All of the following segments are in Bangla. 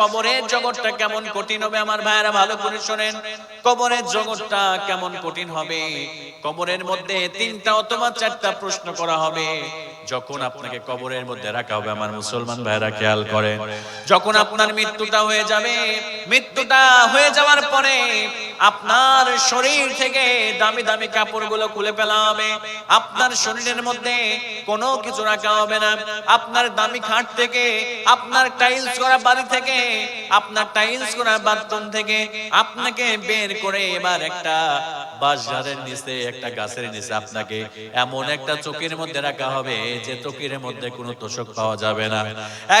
কবরের জগৎটা কেমন কঠিন হবে? আমার ভাইয়েরা ভালো করে শোনেন। কবরের জগৎটা কেমন কঠিন হবে? কবরের মধ্যে তিনটা অথবা চারটা প্রশ্ন করা হবে। যখন আপনাকে কবরের মধ্যে রাখা হবে, আমার মুসলমান ভাইরা খেয়াল করে যখন আপনার মৃত্যুটা হয়ে যাবে, মৃত্যুটা হয়ে যাওয়ার পরে আপনার শরীর থেকে দামি দামি কাপড়গুলো খুলে ফেলা হবে। আপনার শরীরের মধ্যে কোনো কিছু রাখা হবে না। আপনার দামি খাট থেকে, আপনার টাইলস করা বাড়ি থেকে, আপনার টাইলস করা বাথরুম থেকে আপনাকে বের করে এবার একটা বাজারের নিচে, একটা গাছের নিচে আপনাকে এমন একটা চোখের মধ্যে রাখা হবে যে চোখের মধ্যে কোনো তোষক পাওয়া যাবে না।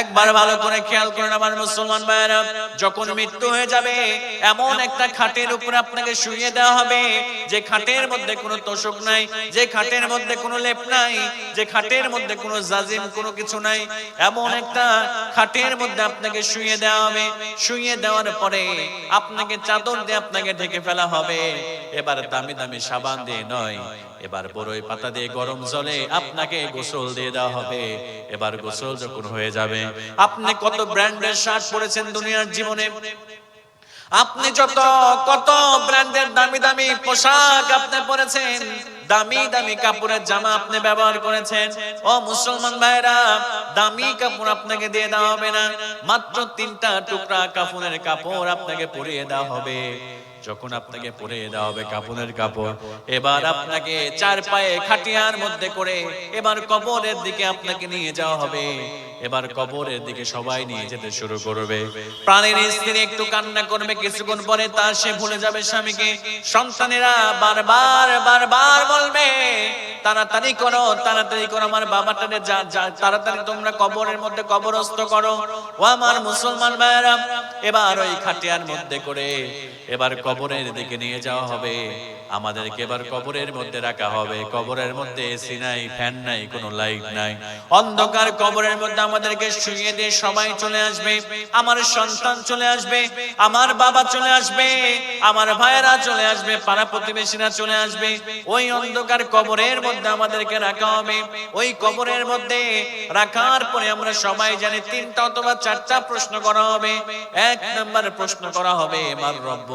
একবার ভালো করে খেয়াল করেন আমার মুসলমান ভাইয়েরা, যখন মৃত্যু হয়ে যাবে, এমন একটা খাটের উপর আপনাকে শুইয়ে দেওয়া হবে। যে খাটের মধ্যে কোনো তোষক নাই, যে খাটের মধ্যে কোনো লেপ নাই, যে খাটের মধ্যে কোনো জাজিম কোনো কিছু নাই, এমন একটা খাটের মধ্যে আপনাকে শুইয়ে দেওয়া হবে। শুইয়ে দেওয়ার পরে আপনাকে চাদর দিয়ে আপনাকে ঢেকে ফেলা হবে। এবার দামি দামি সাবান দিয়ে নয়, এবার বড়ই পাতা দিয়ে গরম জলে আপনাকে গোসল দিয়ে দেওয়া হবে। এবার গোসল যখন হয়ে যাবে, আপনি কত ব্র্যান্ডের শার্ট পরেছেন দুনিয়ার জীবনে? আপনি যত, কত ব্র্যান্ডের দামি দামি পোশাক আপনি পরেছেন, দামি দামি কাপড়ের জামা আপনি ব্যবহার করেছেন, ও মুসলমান ভাইরা দামি কাপড় আপনাকে দিয়ে দেওয়া হবে না, মাত্র তিনটা টুকরা কাপড়ের কাপড় আপনাকে পরিয়ে দেওয়া হবে। যখন আপনাকে পরে দেওয়া হবে কাপড়ের কাপড়, এবার আপনাকে চার পায়ে খাটিয়ার মধ্যে করে এবার কবরের দিকে আপনাকে নিয়ে যাওয়া হবে। এবার কবরের দিকে সবাই নিয়ে যেতে শুরু করবে। প্রাণের স্ত্রী একটু কান্না করবে, কিছুক্ষণ পরে তার সে ভুলে যাবে স্বামীকে। সন্তানেরা বারবার বারবার বলবে তাড়াতাড়ি করো তাড়াতাড়ি করো, আমার বাবাটারে যা, যা- তাড়াতাড়ি তোমরা কবরের মধ্যে কবরস্থ করো। ও আমার মুসলমান ভাইয়েরা, এবার ওই খাটিয়ার মধ্যে করে এবার কবরের দিকে নিয়ে যাওয়া হবে। আমাদেরকে এবার কবরের মধ্যে রাখা হবে। কবরের মধ্যে এসি নাই, ফ্যান নাই, কোনো লাইট নাই। অন্ধকার কবরের মধ্যে আমাদেরকে শুয়ে দিয়ে সবাই চলে আসবে। আমার সন্তান চলে আসবে, আমার বাবা চলে আসবে, আমার ভাইয়েরা চলে আসবে, পাড়া প্রতিবেশীরা চলে আসবে। ওই অন্ধকার কবরের মধ্যে আমাদেরকে রাখা হবে। ওই কবরের মধ্যে রাখার পরে আমরা সবাই জানি তিনটা অথবা চারটা প্রশ্ন করা হবে। এক নম্বর প্রশ্ন করা হবে আমার রব্ব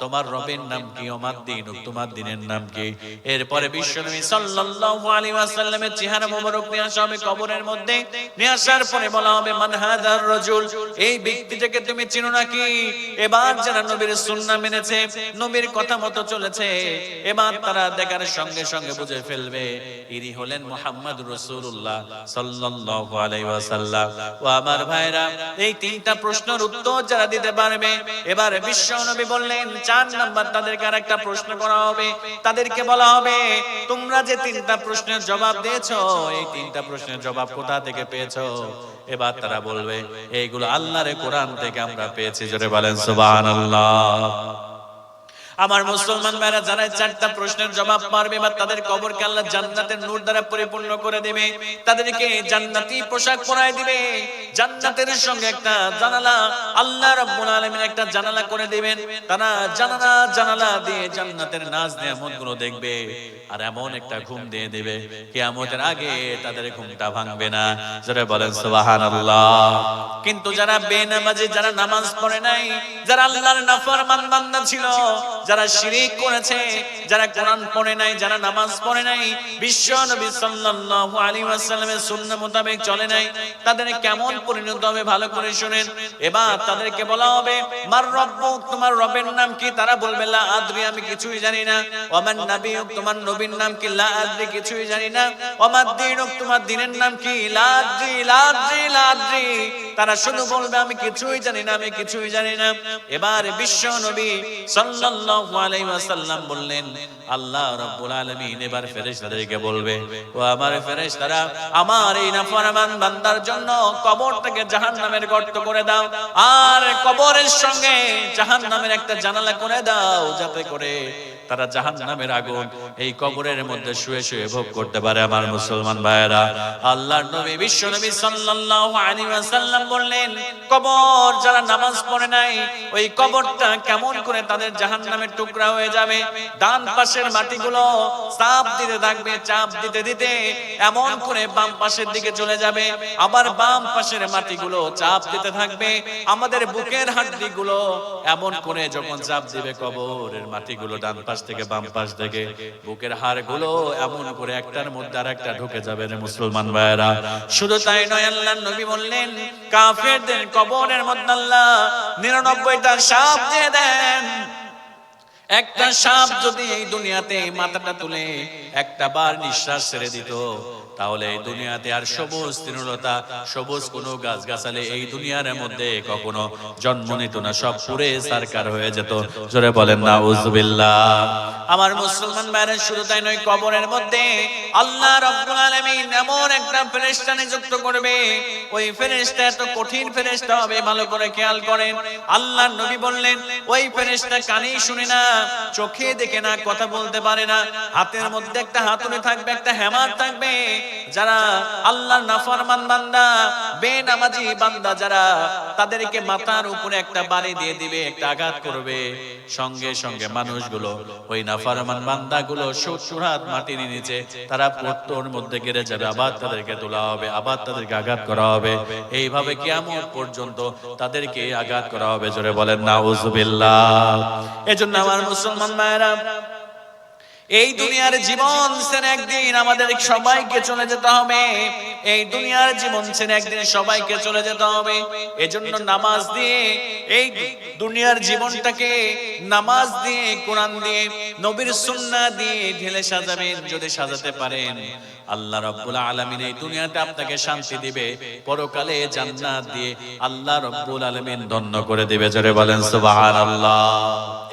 তোমার রবের নাম কি? আমার দিন তোমার দিনের নাম কি? এরপরে বিশ্বনবী সাল্লাল্লাহু আলাইহি ওয়াসাল্লামের চেহারা মোবারক নিয়ে আসা হবে কবরের মধ্যে। নিয়ে আসার পরে বলা হবে, মান হাদার রাজুল, এই ব্যক্তিটাকে তুমি চিনো নাকি? এবার যারা নবীর সুন্নাহ মেনেছে, নবীর কথা মতো চলেছে, এবার তারা দেখার সঙ্গে সঙ্গে বুঝে ফেলবে ইনি হলেন মুহাম্মদ রাসূলুল্লাহ সাল্লাল্লাহু আলাইহি ওয়াসাল্লাম। ও আমার ভাইরা, এই তিনটা প্রশ্নের উত্তর যারা দিতে পারবে, এবার বিশ্ব নবী বললেন, চার নাম্বার তাদেরকে আরেকটা প্রশ্ন করা হবে। তাদেরকে বলা হবে, তোমরা যে তিনটা প্রশ্নের জবাব দিয়েছ, এই তিনটা প্রশ্নের জবাব কোথা থেকে পেয়েছ? এবার তারা বলবে, এইগুলো আল্লাহর কোরআন থেকে আমরা পেয়েছি। জোরে বলেন, সুবহানাল্লাহ। আমার মুসলমান ভাইরা যারা চারটা প্রশ্নের জবাব পারবে বা তাদের কবরকে আল্লাহ জান্নাতের নূর দ্বারা পরিপূর্ণ করে দেবে। তাদেরকে জান্নাতি পোশাক পরায় দিবে। জান্নাতের সঙ্গে একটা জানালা, আল্লাহ রাব্বুল আলামিন একটা জানালা করে দিবেন। তারা জানালা জানালা দিয়ে জান্নাতের নাজ নিয়ামতগুলো দেখবে। আর এমন একটা ঘুম দিয়ে দেবে কিয়ামতের আগে তাদের ঘুমটা ভাঙবে না। জোরে বলেন সুবহানাল্লাহ। কিন্তু যারা বেনামাজি যারা নামাজ পড়ে নাই যারা আল্লাহর নাফরমান বান্দা ছিল যারা শিরিক করেছে যারা কোরআন পড়ে নাই যারা নামাজ পড়ে নাই বিশ্ব নবী সাল্লাল্লাহু আলাইহি ওয়াসাল্লামের সুন্নাহ মোতাবেক চলে নাই। তাদের কেমন পরিণত হবে ভালো করে শুনেন। এবার তাদেরকে বলা হবে মার রব্বুক তোমার রবের নাম কি? তারা বলবে লা আদ্রি আমি কিছুই জানি না। ওমান নাবিয়ুক তোমার নবীর নাম কি লা আদ্রি কিছুই জানি না। ওমাদ দীনুক তোমার দিনের নাম কি লা আদ্রি লা আদ্রি লা আদ্রি তারা শুধু বলবে, আমি কিছুই জানি না, আমি কিছুই জানি না। এবার বিশ্ব নবী সাল্লাল্লাহু আলাইহি ওয়াসাল্লাম বললেন, আল্লাহ রাব্বুল আলামিন এবার ফেরেশতাদেরকে বলবে, ও আমার ফেরেশতারা, আমার এই নাফরমান বান্দার জন্য কবরটাকে জাহান্নামের গর্ত করে দাও, আর কবরের সঙ্গে জাহান্নামের একটা জানালা করে দাও, যাতে করে তারা জাহান্নামের আগুন এই কবরের মধ্যে শুয়ে শুয়ে ভোগ করতে পারে আমার মুসলমান ভাইয়েরা। আল্লাহর নবী বিশ্ব নবী সাল্লাল্লাহু আলাইহি ওয়াসাল্লাম বললেন কবর যারা নামাজ পড়ে নাই ওই কবরটা কেমন করে তাদের জাহান্নামের টুকরা হয়ে যাবে? ডান পাশের মাটিগুলো চাপ দিতে থাকবে চাপ দিতে দিতে এমন করে বাম পাশের দিকে চলে যাবে। আবার বাম পাশের মাটিগুলো চাপ দিতে থাকবে। আমাদের বুকের হাড্ডিগুলো এমন করে যখন চাপ দিবে কবরের মাটিগুলো ডান পাশ থেকে বাম পাশ থেকে। বুকের হাড়গুলো এমন করে একটার মধ্যে আর একটা ঢুকে যাবে রে মুসলমান ভাইয়েরা। শুধু তাই নয়, আল্লাহ নবী বললেন, কাফেরদের কবরের মধ্যে আল্লাহ নিরানব্বইটা সাপ দিয়ে দেন। একটা সাপ যদি এই দুনিয়াতে মাথাটা তুলে একটা বার নিঃশ্বাস ছেড়ে দিত তাহলে এই দুনিয়াতে আর সবুজ তৃণলতা, সবুজ কোনো গাছ গাছালে এই দুনিয়ার মধ্যে কখনো জন্ম নিত না, সব পুরে সারকার হয়ে যেত। জোরে বলেন না উজবিল্লাহ আমার মুসলমান ভাইয়ের শুরু তাই নয়, কবরের মধ্যে আল্লাহ রব্বুল আলামিন এমন একটা ফেরেশতা নিযুক্ত করবে। ওই ফেরেশতা এত কঠিন ফেরেশতা হবে, ভালো করে খেয়াল করেন। আল্লাহর নবী বললেন, ওই ফেরেশতা কানেই শুনে না, চোখে দেখে না, কথা বলতে পারে না। হাতের মধ্যে একটা হাতুড়ি থাকবে, একটা হ্যামার থাকবে। যারা আল্লাহর নাফরমান বান্দা, বেনামাজি বান্দা, যারা তাদেরকে মাথার উপরে একটা বাড়ি দিয়ে দিবে, একটা আঘাত করবে। সঙ্গে সঙ্গে মানুষগুলো ওই নাফরমান বান্দাগুলো সুরাত মাটির নিচে, তারা পত্তর মধ্যে গেড়ে যাবে, আবার তাদেরকে তোলা হবে, আবার তাদেরকে আঘাত করা হবে। এইভাবে কিয়ামত পর্যন্ত তাদেরকে আঘাত করা হবে, জোরে বলেন না নাউজুবিল্লাহ। এজন্য আমার মুসলমান মায়েরা এই দুনিয়ার জীবন ছেড়ে একদিন আমাদের সবাইকে চলে যেতে হবে। এই দুনিয়ার জীবন ছেড়ে একদিন সবাইকে চলে যেতে হবে। এজন্য নামাজ দিয়ে, এই দুনিয়ার জীবনটাকে নামাজ দিয়ে, কোরআন দিয়ে, নবীর সুন্নাহ দিয়ে ঢেলে সাজাবেন, যদি সাজাতে পারেন। আল্লাহ রাব্বুল আলামিন এই দুনিয়াতে আপনাকে শান্তি দিবে। পরকালে জান্নাত দিয়ে আল্লাহ রাব্বুল আলামিন ধন্য করে দিবে। জোরে বলেন, সুবহানাল্লাহ।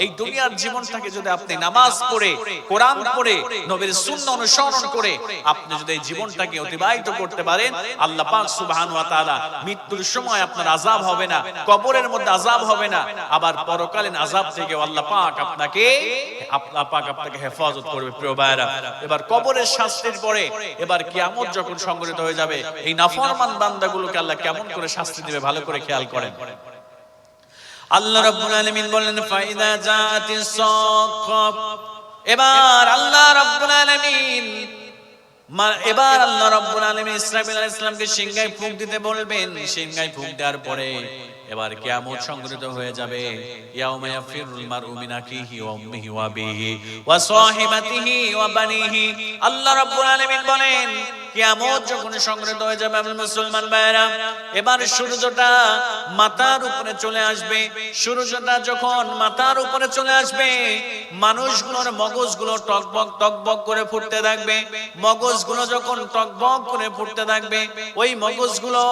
এই দুনিয়ার জীবনটাকে যদি আপনি নামাজ পড়ে, কোরআন পড়ে নবীর সুন্নাহ অনুসরণ করে আপনি যদি এই জীবনটাকে অতিবাহিত করতে পারেন আল্লাহ পাক সুবহানাহু ওয়া তাআলা মৃত্যুর সময় আপনার আযাব হবে না কবরের মধ্যে আযাব হবে না আবার পরকালীন আযাব থেকে আল্লাহ পাক আপনাকে আল্লাহ পাক আপনাকে হেফাজত করবে প্রিয় ভাইরা এবার কবরের শাস্তির পরে এবার কিয়ামত যখন সংগঠিত হয়ে যাবে এই নাফরমান বান্দাগুলোকে আল্লাহ কেমন করে শাস্তি দিবে ভালো করে খেয়াল করেন। আল্লাহ রাব্বুল আলামিন বললেন ফাইদা জাতিস সাক্কাব এবার আল্লাহ রব্বুল আলামিন এবার আল্লাহ রব্বুল আলামিন ইসরাফিল আলাইহিস সালামকে সিংহায় ফুঁক দিতে বলবেন। সিংহায় ফুঁক দেওয়ার পরে এবার কিয়ামত সংগঠিত হয়ে যাবে। ইয়াউমা ইয়াফিরুল মারউ মিন আখিহি ওয়া উম্মিহি ওয়া আবিহি ওয়া সাহিবাতিহি ওয়া বানিহি। আল্লাহ রাব্বুল আলামিন বলেন কিয়ামত যখন সংগঠিত হয়ে যাবে, আমার মুসলমান ভাইয়েরা, এবার সূর্যটা মাথার উপরে চলে আসবে। সূর্যটা যখন মাথার উপরে চলে আসবে, মানুষগুলোর মগজগুলো টকবক টকবক করে ফুটতে থাকবে। মগজগুলো যখন টকবক করে ফুটতে থাকবে, ওই মগজগুলো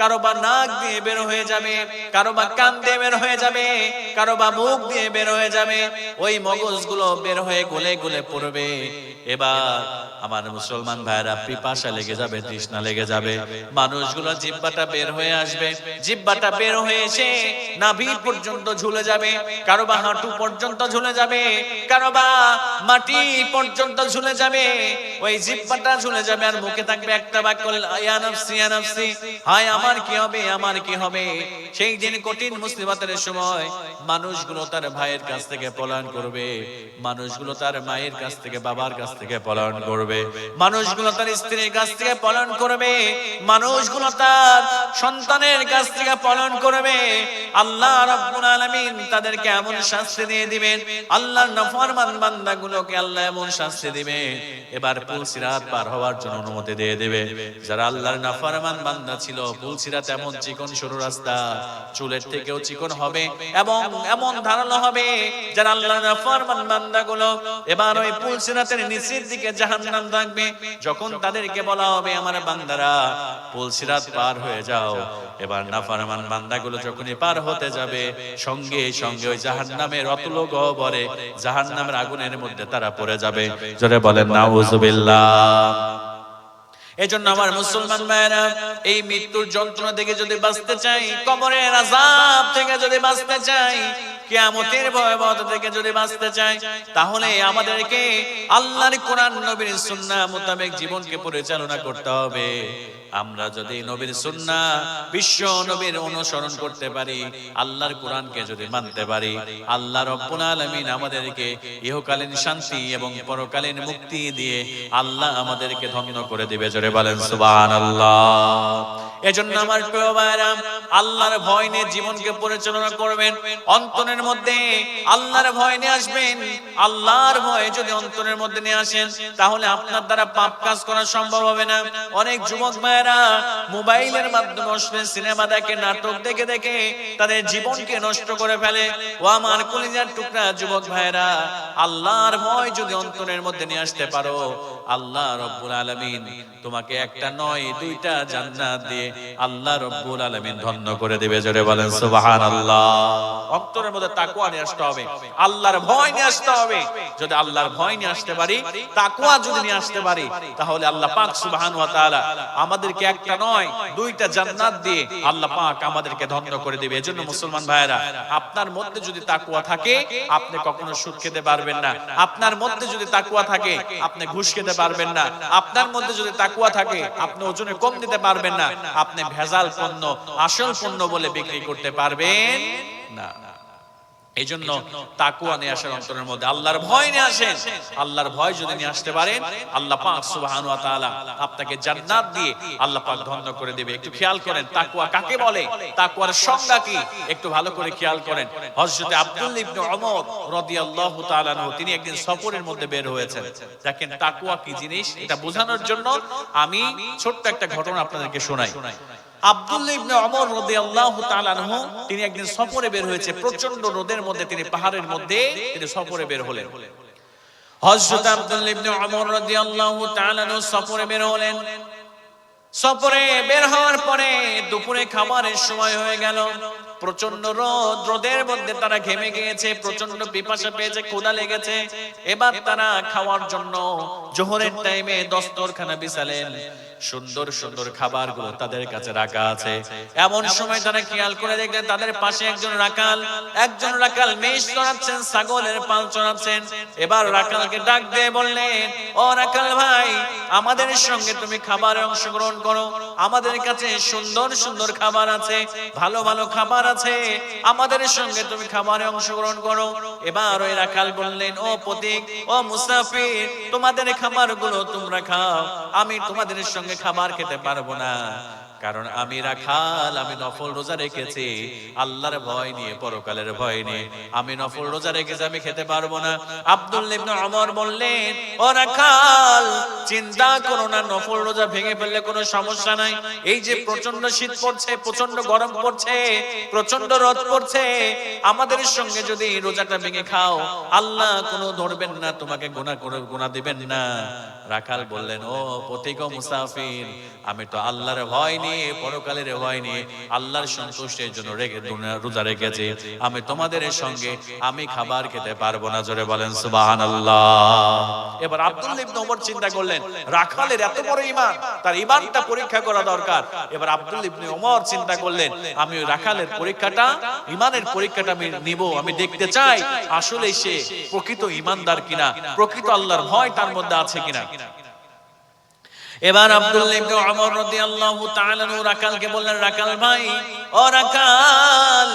কারও বা নাক দিয়ে বের হয়ে যাবে কারও বা কান দিয়ে বের হয়ে যাবে কারও বা মুখ দিয়ে বের হয়ে যাবে। ওই মগজগুলো বের হয়ে গলে গলে পড়বে। এবার আমার মুসলমান ভাইরা পিপাসা লেগে যাবে, তৃষ্ণা লেগে যাবে। মানুষগুলো জিব্বাটা বের হয়ে আসবে। জিব্বাটা বের হয়ে এসে নাভি পর্যন্ত ঝুলে যাবে কারও বা হাঁটু পর্যন্ত ঝুলে যাবে কারও বা মাটি পর্যন্ত ঝুলে যাবে। ওই জিব্বাটা ঝুলে যাবে আর মুখে থাকবে একটা বাক্য হায়, আমার কি হবে, আমার কি হবে? সেই দিন কঠিন মুসিবতের সময় মানুষগুলো তার ভাইয়ের কাছ থেকে পলায়ন করবে। মানুষগুলো তার মায়ের কাছ থেকে, বাবার কাছ থেকে পলায়ন করবে। মানুষগুলো তার স্ত্রীর কাছ থেকে পলায়ন করবে, মানুষগুলো তার সন্তানের কাছ থেকে পলায়ন করবে। আল্লাহ রাব্বুল আলামিন তাদেরকে এমন শাস্তি দিয়ে দিবেন। আল্লাহর নাফরমান বান্দাগুলোকে আল্লাহ এমন শাস্তি এবার পুলসিরাত পার হওয়ার জন্য অনুমতি দিয়ে দেবে। যারা আল্লাহর নাফরমান বান্দা ছিল পুলসিরাত এমন চিকন সরু রাস্তা, চুলের থেকেও চিকন হবে এবং এমন ধারালো হবে। যারা আল্লাহর নাফরমান বান্দাগুলো, এবার ওই পুলসিরাতের নিচের দিকে জাহান্নাম থাকবে। যখন তাদেরকে বলা হবে, আমার বান্দারা পুলসিরাত পার হয়ে যাও। এবার নাফরমান বান্দাগুলো যখনই পার হতে যাবে, সঙ্গে সঙ্গে ওই জাহান্নামের অতুল গহ্বরে, জাহান্নামের আগুনের মধ্যে তারা পড়ে যাবে। জোরে বলেন নাউজুবিল্লাহ এজন্য আমার মুসলমান ভাইয়েরা, এই মৃত্যুর যন্ত্রণা থেকে যদি বাঁচতে চাই, কবরের আযাব থেকে যদি বাঁচতে চাই কিয়ামতের ভয়াবহতা থেকে যদি বাঁচতে চাই তাহলে আমাদেরকে আল্লাহর কোরআন, নবীর সুন্নাহ মোতাবেক জীবনকে পরিচালনা করতে হবে। আমরা যদি নবীর সুন্না বিশ্ব নবীর অনুসরণ করতে পারি, আল্লাহর কোরআনকে যদি মানতে পারি, আল্লাহ রব্বুল আলামিন আমাদেরকে ইহকালীন শান্তি এবং পরকালীন মুক্তি দিয়ে আল্লাহ আমাদেরকে ধন্য করে দিবে। জোরে বলেন, সুবহানাল্লাহ। এজন্য আমার প্রিয় ভাইরা আল্লাহর ভয় নিয়ে জীবনকে পরিচালনা করবেন। অন্তরের মধ্যে আল্লাহর ভয় নিয়ে আসবেন। আল্লাহর ভয় যদি অন্তরের মধ্যে নিয়ে আসেন তাহলে আপনার দ্বারা পাপ কাজ করা সম্ভব হবে না। অনেক যুবক ভাইয়েরা মোবাইলের মাধ্যমে অশ্লীল সিনেমা দেখে নাটক দেখে দেখে তাদের জীবনকে নষ্ট করে ফেলে। ও আমার কলিজার টুকরা যুবক ভাইয়েরা আল্লাহর ভয় যদি অন্তরের মধ্যে নিয়ে আসতে পারো আল্লাহ রব্বুল আলামিন তোমাকে একটা নয়, দুইটা জান্নাত দিয়ে আল্লাহ রব্বুল আলামিন ধন্য করে দিবে। জোরে বলেন, সুবহানাল্লাহ। অন্তরের মধ্যে তাকওয়া নিয়ে আসতে হবে। আল্লাহর ভয় নিয়ে আসতে হবে। যদি আল্লাহর ভয় নিয়ে আসতে পারি, তাকওয়া যদি নিয়ে আসতে পারি, তাহলে আল্লাহ পাক সুবহানাহু ওয়া তাআলা আমাদেরকে একটা নয়, দুইটা জান্নাত দিয়ে আল্লাহ পাক আমাদেরকে ধন্য করে দিবে। এজন্য মুসলমান ভাইয়েরা, আপনার মধ্যে যদি তাকুয়া থাকে, আপনি কখনো সুদ খেতে পারবেন না। আপনার মধ্যে যদি তাকুয়া থাকে, আপনি ঘুষ খেতে পারবেন না। আপনার মধ্যে যদি তাকুয়া থাকে, আপনি ওজনে কম দিতে পারবেন না। আপনি ভেজাল পণ্য, আসল পণ্য বলে বিক্রি করতে পারবেন না। এই জন্য তাকুয়া নিয়ে আসেন অন্তরের মধ্যে আল্লাহর ভয় নিয়ে আসেন। আল্লাহর ভয় যদি নিয়ে আসতে পারেন আল্লাহ পাক সুবহানাহু ওয়া তাআলা আপনাকে জান্নাত দিয়ে আল্লাহ পাক ধন্য করে দেবে। একটু খেয়াল করেন তাকুয়া কাকে বলে? তাকুয়ার সংজ্ঞা কি? একটু ভালো করে খেয়াল করেন। হযরত আব্দুল্লাহ ইবনে ওমর রাদিয়াল্লাহু তাআলা আনহু তিনি একদিন সফরের মধ্যে বের হয়েছেন। দেখেন তাকুয়া কি জিনিস? এটা বোঝানোর জন্য আমি ছোট্ট একটা ঘটনা আপনাদেরকে শোনাই। আব্দুল্লাহ ইবনে তিনি একদিন সফরে বের হয়েছে প্রচণ্ড রোদের মধ্যে তিনি পাহাড়ের মধ্যে তিনি সফরে বের হলেন। হযরত ইবনে রাদিয়াল্লাহু তাআলা সফরে বের হলেন। সফরে বের হওয়ার পরে দুপুরে খাবারের সময় হয়ে গেল। প্রচণ্ড রোদ, রোদের মধ্যে তারা ঘেমে গিয়েছে প্রচণ্ড পিপাসা পেয়েছে, ক্ষুধা লেগেছে। এবার তারা খাওয়ার জন্য জোহরের টাইমে দস্তরখানা বিছালেন। সুন্দর সুন্দর খাবারগুলো তাদের কাছে রাখা আছে। এমন সময় তারা খেয়াল করে দেখলেন তাদের পাশে একজন রাকাল একজন রাকাল মেষ চড়াচ্ছেন, ছাগলের পাল চড়াচ্ছেন। এবার রাকালকে ডাক দিয়ে বললেন, ও রাকাল ভাই, আমাদের সঙ্গে তুমি খাবারে অংশগ্রহণ করো। আমাদের কাছে সুন্দর সুন্দর খাবার আছে, ভালো ভালো খাবার আছে। আমাদের সঙ্গে তুমি খাবারে অংশগ্রহণ করো। এবার ওই রাখাল বললেন, ও প্রতীক ও মুসাফির, তোমাদের খাবারগুলো তোমরা খাও। আমি তোমাদের সঙ্গে খাবার খেতে পারব না। কারণ আমি রাখাল, আমি নফল রোজা রেখেছি। আল্লাহর ভয় নিয়ে, পরকালের ভয় নিয়ে। আমি নফল রোজা রেখেছি, আমি খেতে পারব না। আব্দুল ওমর বললেন, ও রাখাল, চিন্তা করো না, নফল রোজা ভেঙে ফেললে কোনো সমস্যা নাই। এই যে প্রচণ্ড শীত পড়ছে প্রচণ্ড গরম পড়ছে প্রচণ্ড রোদ পড়ছে, আমাদের সঙ্গে যদি রোজাটা ভেঙে খাও, আল্লাহ কোনো ধরবেন না, তোমাকে গুনাহ করে, গুনাহ দিবেন না। রাখাল বললেন, ও পথিক মুসাফির, আমি তো আল্লাহর ভয় নিয়ে পরকালের ভয় নিয়ে আল্লাহর সন্তুষ্টির জন্য রেখে রোজা রেখেছি। আমি তোমাদের সঙ্গে, আমি খাবার খেতে পারব না। জোরে বলেন, সুবহানাল্লাহ। এবার আব্দুল্লাহ ইবনে ওমর চিন্তা করলেন, রাখালের এত বড় ঈমান, তার ঈমানটা পরীক্ষা করা দরকার। এবার আব্দুল্লাহ ইবনে ওমর চিন্তা করলেন, আমি ওই রাখালের পরীক্ষাটা, ঈমানের পরীক্ষাটা আমি নিব, আমি দেখতে চাই আসলে সে প্রকৃত ঈমানদার কিনা, প্রকৃত আল্লাহর ভয় তার মধ্যে আছে কিনা। এবার আব্দুল্লাহ ইবনে ওমর রাদিয়াল্লাহু তাআলা আনহু রাকালকে বললেন, রাকাল ভাই, ও রাকাল,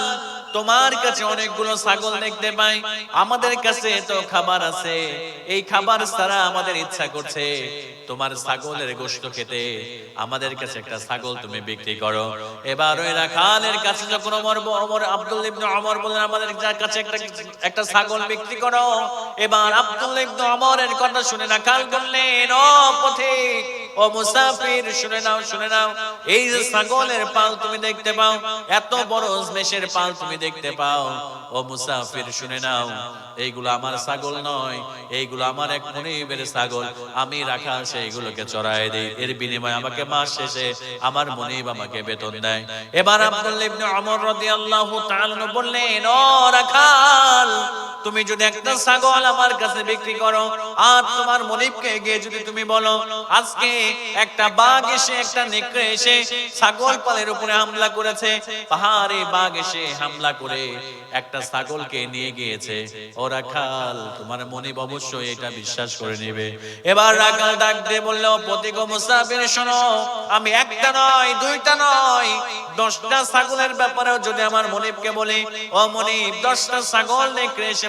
তোমার কাছে অনেকগুলো ছাগল দেখতে পাই। আমাদের কাছে তো খাবার আছে। এই খাবার ছাড়া আমাদের ইচ্ছা করছে তোমার ছাগলের গোশত খেতে। আমাদের কাছে একটা ছাগল তুমি বিক্রি করো। এবার ওই রাখালের কাছে যখন ওমর ওমর আব্দুল ইবনে ওমর বললেন, আমাদের কাছে একটা একটা ছাগল বিক্রি করো। এবার আব্দুল ইবনে ওমরের কথা শুনে রাখাল বললেন, ও পথিক ও মুসাফির, শুনে নাও শুনে নাও। এই যে ছাগলের পাল তুমি দেখতে পাও, এত বড় মেষের পাল তুমি দেখতে পাও। ও মুসাফির, শুনে নাও, এইগুলো আমার ছাগল নয়, এইগুলো আমার এক মনিবের ছাগল। আমি রাখা সেইগুলোকে চড়াই দেই। এর বিনিময়ে আমাকে মাস শেষে আমার মনিব আমাকে বেতন দেয়। এবার আব্দুল্লাহ ইবনে ওমর রাদিয়াল্লাহু তাআলা বললেন, ও রাখাল তুমি যদি একটা ছাগল আমার কাছে বিক্রি করো, আর তোমার মনিবকে গিয়ে যদি তুমি বলো, আজকে একটা বাঘ এসে, একটা নেকড়ে এসে ছাগল পালের উপরে হামলা করেছে, পাহাড়ে বাঘ এসে হামলা করে একটা ছাগলকে নিয়ে গিয়েছে। ও রাখাল, তোমার মনিব অবশ্যই এটা বিশ্বাস করে নেবে। এবার রাখাল ডাক দিয়ে বলল প্রতিক মুসাফির, শোনো, আমি একটা নয়, দুইটা নয়, দশটা ছাগলের ব্যাপারেও যদি আমার মনিবকে বলি, ও মনিব, দশটা ছাগল নেকড়ে এসে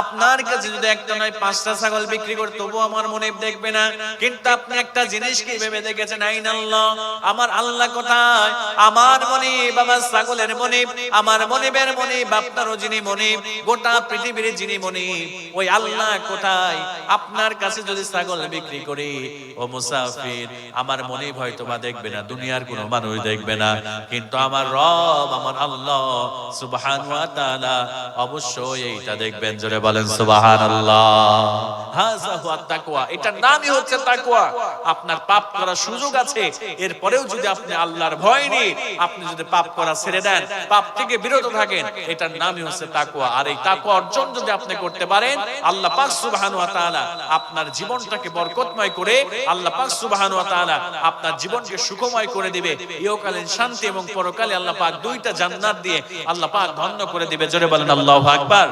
আপনার কাছে যদি একটা নয়, পাঁচটা ছাগল বিক্রি করতে তবু আমার মনিব দেখবে না। কিন্তু আপনি একটা জিনিস কি ভেবে দেখেছেন? আইন আল্লাহ, আমার আল্লাহ কোথায়? আমার মনিব, আমার ছাগলের মনিব, আমার মনিবের মনিব, আপনারও যিনি মনিব, গোটা পৃথিবীর যিনি মনিব, ওই আল্লাহ কোথায়? আপনার কাছে যদি ছাগল বিক্রি করি, ও মুসাফির, আমার মনিব হয়তো বা দেখবে না, দুনিয়ার কোনো মানুষ দেখবে না। কিন্তু আমার রব, আমার আল্লাহ সুবহান ওয়া তাআলা অবশ্যই এইটা দেখবেন, জোরে বলেন তাকওয়া, এটার নামই হচ্ছে তাকওয়া। আপনার পাপ করার সুযোগ আছে, এরপরেও যদি আপনি আল্লাহর ভয় নিয়ে আপনি যদি পাপ করা ছেড়ে দেন, পাপ থেকে বিরত থাকেন, এটার নামই হচ্ছে তাকওয়া। আর এই তাকওয়া অর্জন যদি আপনি করতে পারেন, আল্লাহ পাক সুবহান ওয়া তাআলা আপনার জীবনটাকে বরকতময় করে, আল্লাহ পাক সুবহান ওয়া তাআলা আপনার জীবনকে সুখময় করে দিবে। ইহকালীন শান্তি এবং পরকালে আল্লাহ পাক দুইটা জান্নাত দিয়ে আল্লাহ পাক ধন্য করে দিবে। জোরে বলেন, আল্লাহু আকবার।